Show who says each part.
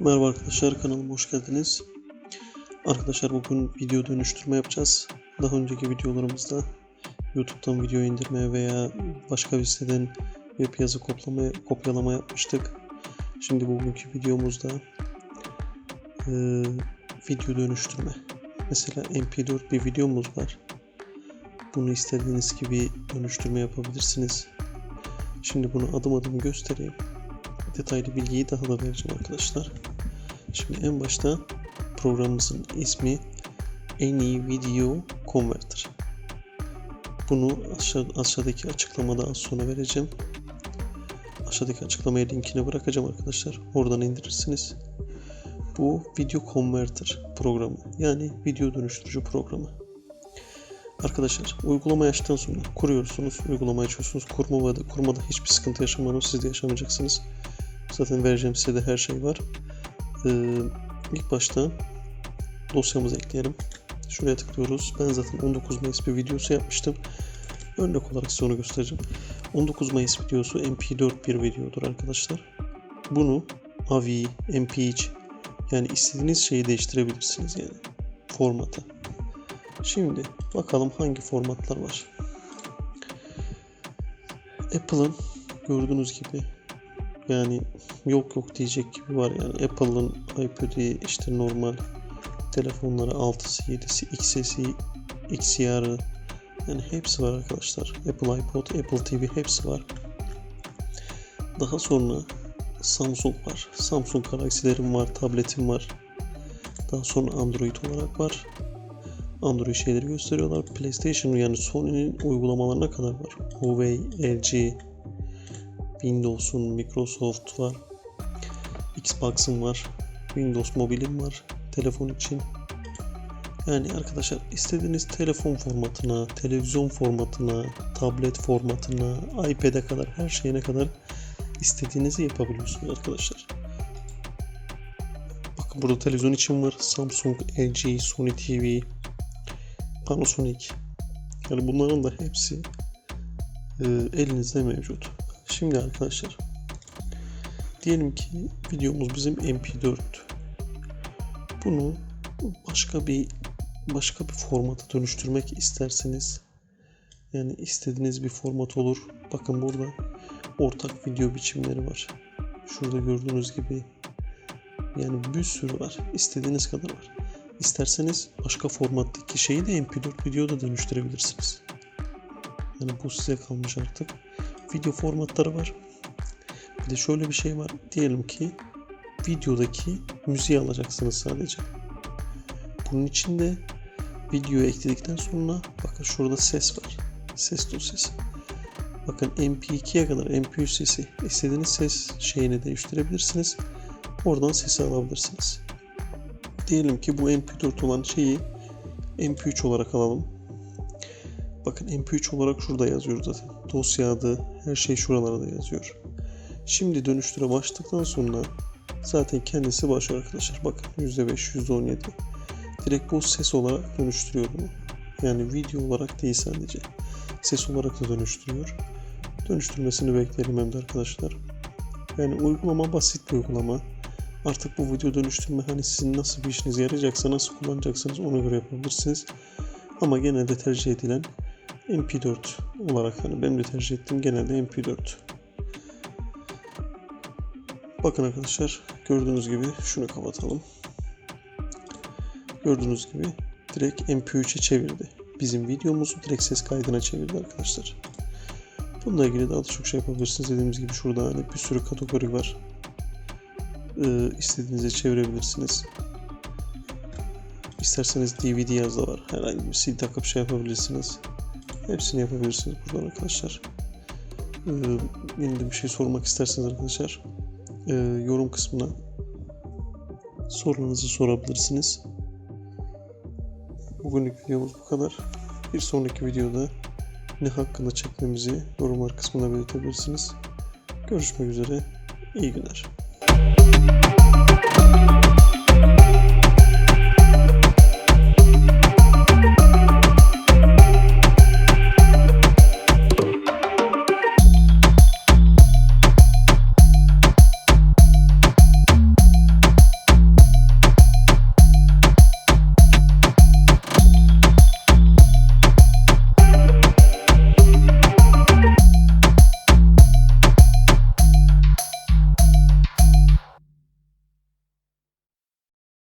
Speaker 1: Merhaba arkadaşlar kanalıma hoş geldiniz. Arkadaşlar bugün video dönüştürme yapacağız. Daha önceki videolarımızda YouTube'dan video indirme veya başka bir siteden web yazı koplama, kopyalama yapmıştık. Şimdi bugünkü videomuzda e, video dönüştürme. Mesela mp4 bir videomuz var. Bunu istediğiniz gibi dönüştürme yapabilirsiniz. Şimdi bunu adım adım göstereyim detaylı bilgiyi daha da vereceğim arkadaşlar. Şimdi en başta programımızın ismi Any Video Converter. Bunu aşağı, aşağıdaki açıklamada az sonra vereceğim. Aşağıdaki açıklamaya linkini bırakacağım arkadaşlar. Oradan indirirsiniz. Bu Video Converter programı. Yani video dönüştürücü programı. Arkadaşlar uygulamayı açtıktan sonra kuruyorsunuz. Uygulamayı açıyorsunuz. Kurma ve kurmada hiçbir sıkıntı yaşamanız siz de yaşamayacaksınız. Zaten vereceğim sitede her şey var. Ee, ilk başta dosyamızı ekleyelim. Şuraya tıklıyoruz. Ben zaten 19 Mayıs bir videosu yapmıştım. Örnek olarak size onu göstereceğim. 19 Mayıs videosu MP4 bir videodur arkadaşlar. Bunu AVI, MP3 yani istediğiniz şeyi değiştirebilirsiniz yani formata. Şimdi bakalım hangi formatlar var. Apple'ın gördüğünüz gibi yani yok yok diyecek gibi var yani. Apple'ın iPad'i işte normal telefonları 6'sı 7'si XS'i XR'ı yani hepsi var arkadaşlar. Apple iPod Apple TV hepsi var. Daha sonra Samsung var. Samsung Galaxy'lerim var tabletim var. Daha sonra Android olarak var. Android şeyleri gösteriyorlar. PlayStation yani Sony'nin uygulamalarına kadar var. Huawei, LG Windows'un, Microsoft var. Xbox'ın var. Windows mobilim var. Telefon için. Yani arkadaşlar istediğiniz telefon formatına, televizyon formatına, tablet formatına, iPad'e kadar her şeyine kadar istediğinizi yapabiliyorsunuz arkadaşlar. Bakın burada televizyon için var. Samsung, LG, Sony TV, Panasonic. Yani bunların da hepsi e, elinizde mevcut. Şimdi arkadaşlar diyelim ki videomuz bizim mp4 bunu başka bir başka bir formata dönüştürmek isterseniz yani istediğiniz bir format olur. Bakın burada ortak video biçimleri var. Şurada gördüğünüz gibi yani bir sürü var. İstediğiniz kadar var. İsterseniz başka formattaki şeyi de mp4 videoda dönüştürebilirsiniz. Yani bu size kalmış artık video formatları var. Bir de şöyle bir şey var. Diyelim ki videodaki müziği alacaksınız sadece. Bunun içinde videoyu ekledikten sonra bakın şurada ses var. Ses dosyası. Bakın MP2'ye kadar MP3 sesi istediğiniz ses şeyini değiştirebilirsiniz. Oradan sesi alabilirsiniz. Diyelim ki bu MP4 olan şeyi MP3 olarak alalım. Bakın MP3 olarak şurada yazıyor zaten. Dosya adı, her şey şuralarda yazıyor. Şimdi dönüştüre başladıktan sonra zaten kendisi başlıyor arkadaşlar. Bakın %5, %17. Direkt bu ses olarak dönüştürüyor bunu. Yani video olarak değil sadece. Ses olarak da dönüştürüyor. Dönüştürmesini bekleyelim hem de arkadaşlar. Yani uygulama basit bir uygulama. Artık bu video dönüştürme hani sizin nasıl bir işinize yarayacaksa, nasıl kullanacaksınız ona göre yapabilirsiniz. Ama genelde tercih edilen MP4 olarak hani benim de tercih ettiğim genelde MP4. Bakın arkadaşlar gördüğünüz gibi şunu kapatalım. Gördüğünüz gibi direkt MP3'e çevirdi. Bizim videomuzu direkt ses kaydına çevirdi arkadaşlar. Bununla ilgili daha da çok şey yapabilirsiniz. Dediğimiz gibi şurada hani bir sürü kategori var. Ee, istediğinize çevirebilirsiniz. İsterseniz DVD yazda var. Herhangi bir sil takıp şey yapabilirsiniz. Hepsini yapabilirsiniz buradan arkadaşlar. Ee, yeni de bir şey sormak isterseniz arkadaşlar e, yorum kısmına sorularınızı sorabilirsiniz. Bugünlük videomuz bu kadar. Bir sonraki videoda ne hakkında çekmemizi yorumlar kısmına belirtebilirsiniz. Görüşmek üzere. İyi günler.